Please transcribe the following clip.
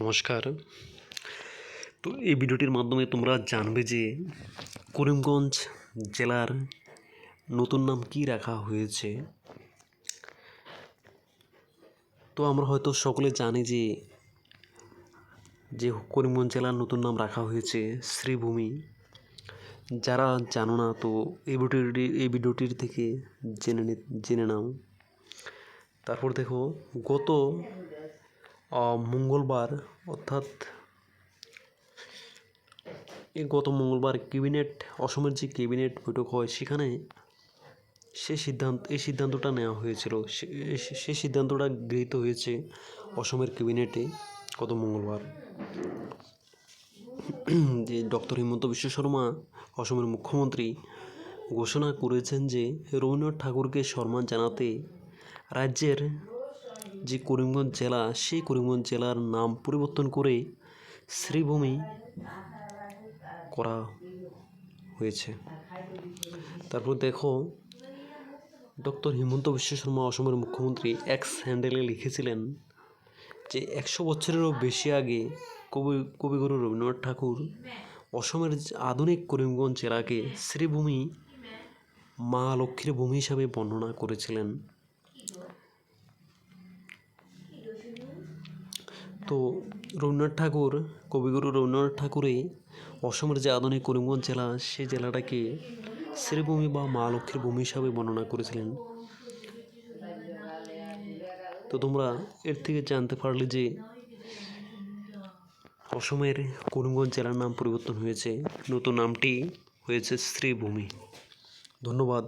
নমস্কার। তো এই ভিডিওটির মাধ্যমে তোমরা জানবে যে করিমগঞ্জ জেলার নতুন নাম কি রাখা হয়েছে। তো আমরা হয়তো সকলে জানি যে যে করিমগঞ্জ জেলার নতুন নাম রাখা হয়েছে শ্রীভূমি। যারা জানো না, তো এই ভিডিওটি, এই ভিডিওটির থেকে জেনে জেনে নাও। তারপর দেখো, গত মঙ্গলবার, অর্থাৎ এই গত মঙ্গলবার ক্যাবিনেট, অসমের যে ক্যাবিনেট বৈঠক হয়, সেখানে সে সিদ্ধান্ত এই সিদ্ধান্তটা নেওয়া হয়েছিল। সে- সিদ্ধান্তটা গৃহীত হয়েছে অসমের ক্যাবিনেটে গত মঙ্গলবার। যে ডক্টর হিমন্ত বিশ্ব শর্মা, অসমের মুখ্যমন্ত্রী, ঘোষণা করেছেন যে রবীন্দ্রনাথ ঠাকুরকে সম্মান জানাতে রাজ্যের যে করিমগঞ্জ জেলা, সেই করিমগঞ্জ জেলার নাম পরিবর্তন করে শ্রীভূমি করা হয়েছে। তারপর দেখো, ডক্টর হিমন্ত বিশ্ব শর্মা অসমের মুখ্যমন্ত্রী এক্স হ্যান্ডেলে লিখেছিলেন যে, একশো বছরেরও বেশি আগে কবি, কবিগুরু রবীন্দ্রনাথ ঠাকুর অসমের আধুনিক করিমগঞ্জ জেলাকে শ্রীভূমি মা লক্ষ্মীর ভূমি হিসাবে বর্ণনা করেছিলেন। তো রবীন্দ্রনাথ ঠাকুর, কবিগুরু রবীন্দ্রনাথ ঠাকুরই অসমের যে আধুনিক করিমগঞ্জ জেলা, সেই জেলাটাকে শ্রীভূমি বা মা লক্ষ্মীর ভূমি হিসাবে বর্ণনা করেছিলেন। তো তোমরা এর থেকে জানতে পারলে যে অসমের করিমগঞ্জ জেলার নাম পরিবর্তন হয়েছে। নতুন নামটি হয়েছে শ্রীভূমি। ধন্যবাদ।